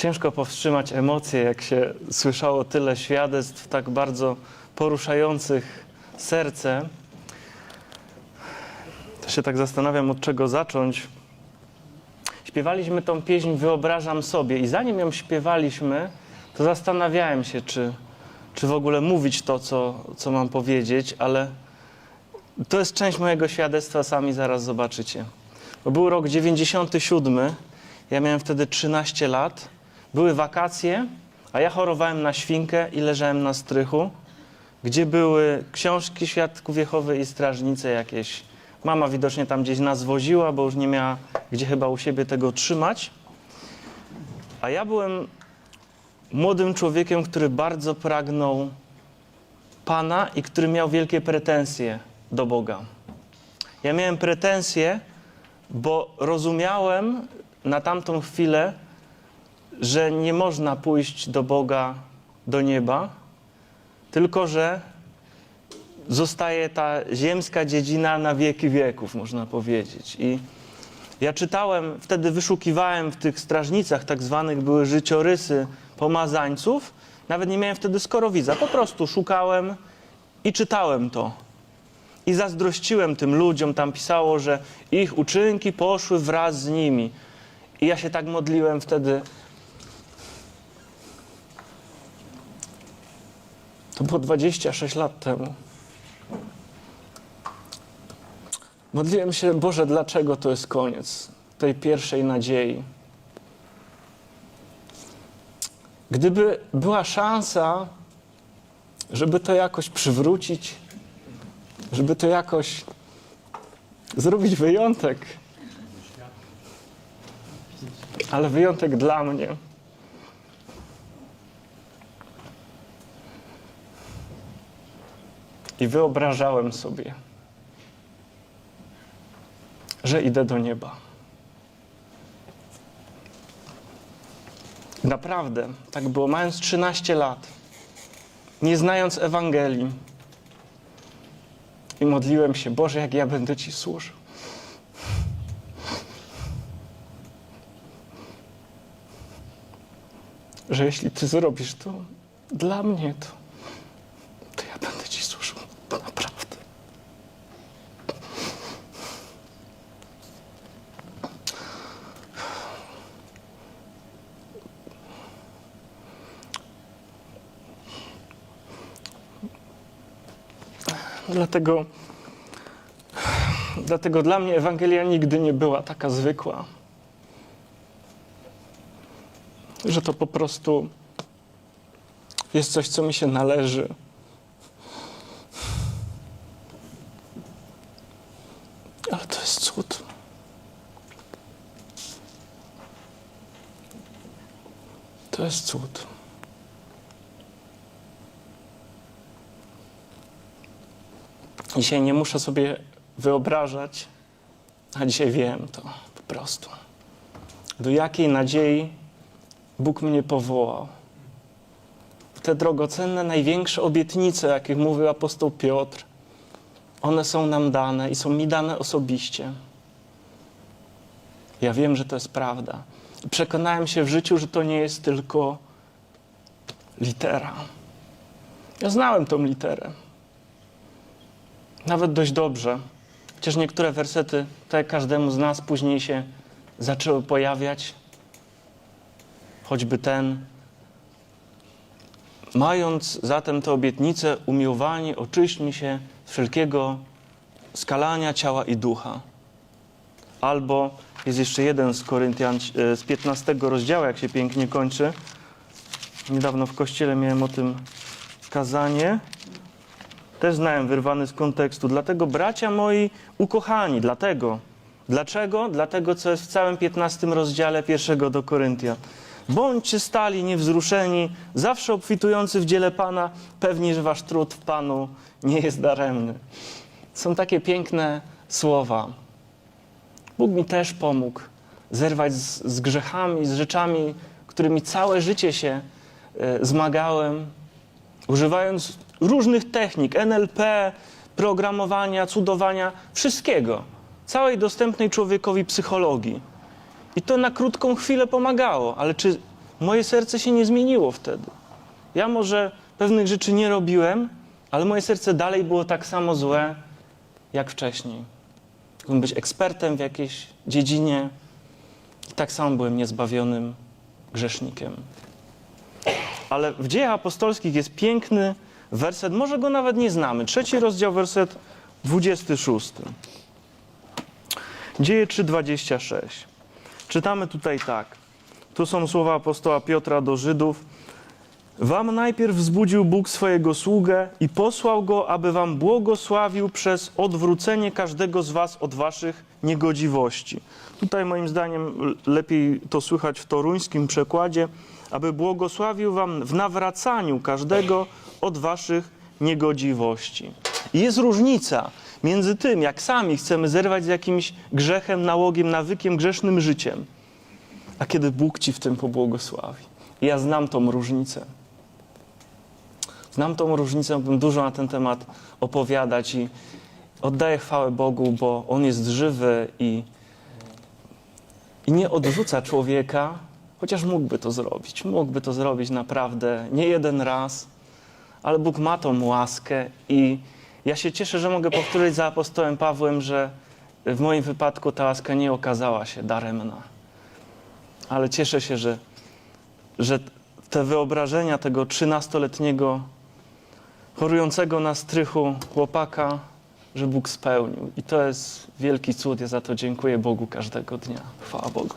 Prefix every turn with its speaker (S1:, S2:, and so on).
S1: ciężko powstrzymać emocje, jak się słyszało tyle świadectw tak bardzo poruszających serce. To się tak zastanawiam, od czego zacząć. Śpiewaliśmy tą pieśń Wyobrażam sobie i zanim ją śpiewaliśmy, to zastanawiałem się, czy, czy w ogóle mówić to, co, co mam powiedzieć, ale to jest część mojego świadectwa, sami zaraz zobaczycie. Bo był rok 97, ja miałem wtedy 13 lat, były wakacje, a ja chorowałem na świnkę i leżałem na strychu, gdzie były książki Świadków Jehowy i strażnice jakieś. Mama widocznie tam gdzieś nas woziła, bo już nie miała gdzie chyba u siebie tego trzymać. A ja byłem młodym człowiekiem, który bardzo pragnął Pana i który miał wielkie pretensje do Boga. Ja miałem pretensje, bo rozumiałem na tamtą chwilę, że nie można pójść do Boga, do nieba, tylko że zostaje ta ziemska dziedzina na wieki wieków, można powiedzieć. I ja czytałem, wtedy wyszukiwałem w tych strażnicach, tak zwanych były życiorysy pomazańców. Nawet nie miałem wtedy skorowidza, po prostu szukałem i czytałem to. I zazdrościłem tym ludziom, tam pisało, że ich uczynki poszły wraz z nimi. I ja się tak modliłem wtedy. To było 26 lat temu. Modliłem się, Boże, dlaczego to jest koniec tej pierwszej nadziei? Gdyby była szansa, żeby to jakoś przywrócić, żeby to jakoś zrobić wyjątek, ale wyjątek dla mnie. I wyobrażałem sobie, że idę do nieba. Naprawdę, tak było, mając 13 lat, nie znając Ewangelii. I modliłem się, Boże, jak ja będę Ci służył. Że jeśli Ty zrobisz to dla mnie, to, to ja będę Ci służył. Bo naprawdę. Dlatego, dlatego dla mnie Ewangelia nigdy nie była taka zwykła. Że to po prostu jest coś, co mi się należy. Ale to jest cud. To jest cud. Dzisiaj nie muszę sobie wyobrażać, a dzisiaj wiem to po prostu. Do jakiej nadziei Bóg mnie powołał. Te drogocenne, największe obietnice, jakich mówił apostoł Piotr, one są nam dane i są mi dane osobiście. Ja wiem, że to jest prawda. Przekonałem się w życiu, że to nie jest tylko litera. Ja znałem tą literę. Nawet dość dobrze. Chociaż niektóre wersety, tak każdemu z nas, później się zaczęły pojawiać. Choćby ten. Mając zatem tę obietnicę, umiłowani, oczyśćmy się wszelkiego skalania ciała i ducha. Albo jest jeszcze jeden z Koryntian, e, z 15 rozdziału, jak się pięknie kończy. Niedawno w kościele miałem o tym kazanie też znałem wyrwany z kontekstu. Dlatego, bracia moi ukochani, dlatego. Dlaczego? Dlatego, co jest w całym 15 rozdziale pierwszego do Koryntia. Bądźcie stali, niewzruszeni, zawsze obfitujący w dziele Pana, pewni, że wasz trud w Panu nie jest daremny. Są takie piękne słowa. Bóg mi też pomógł zerwać z, z grzechami, z rzeczami, którymi całe życie się e, zmagałem, używając różnych technik NLP, programowania, cudowania, wszystkiego, całej dostępnej człowiekowi psychologii. I to na krótką chwilę pomagało, ale czy Moje serce się nie zmieniło wtedy. Ja może pewnych rzeczy nie robiłem, ale moje serce dalej było tak samo złe jak wcześniej. Mógłbym być ekspertem w jakiejś dziedzinie i tak samo byłem niezbawionym grzesznikiem. Ale w dziejach apostolskich jest piękny werset, może go nawet nie znamy. Trzeci rozdział, werset 26. Dzieje 3,26. Czytamy tutaj tak. Tu są słowa apostoła Piotra do Żydów. Wam najpierw wzbudził Bóg swojego sługę i posłał go, aby wam błogosławił przez odwrócenie każdego z was od waszych niegodziwości. Tutaj moim zdaniem lepiej to słychać w toruńskim przekładzie, aby błogosławił wam w nawracaniu każdego od waszych niegodziwości. I jest różnica między tym, jak sami chcemy zerwać z jakimś grzechem, nałogiem, nawykiem, grzesznym życiem, a kiedy Bóg ci w tym pobłogosławi. I ja znam tą różnicę. Znam tą różnicę, mógłbym dużo na ten temat opowiadać i oddaję chwałę Bogu, bo On jest żywy i, i nie odrzuca człowieka, chociaż mógłby to zrobić. Mógłby to zrobić naprawdę nie jeden raz, ale Bóg ma tą łaskę i ja się cieszę, że mogę powtórzyć za apostołem Pawłem, że w moim wypadku ta łaska nie okazała się daremna. Ale cieszę się, że, że te wyobrażenia tego trzynastoletniego chorującego na strychu chłopaka, że Bóg spełnił. I to jest wielki cud. Ja za to dziękuję Bogu każdego dnia. Chwała Bogu.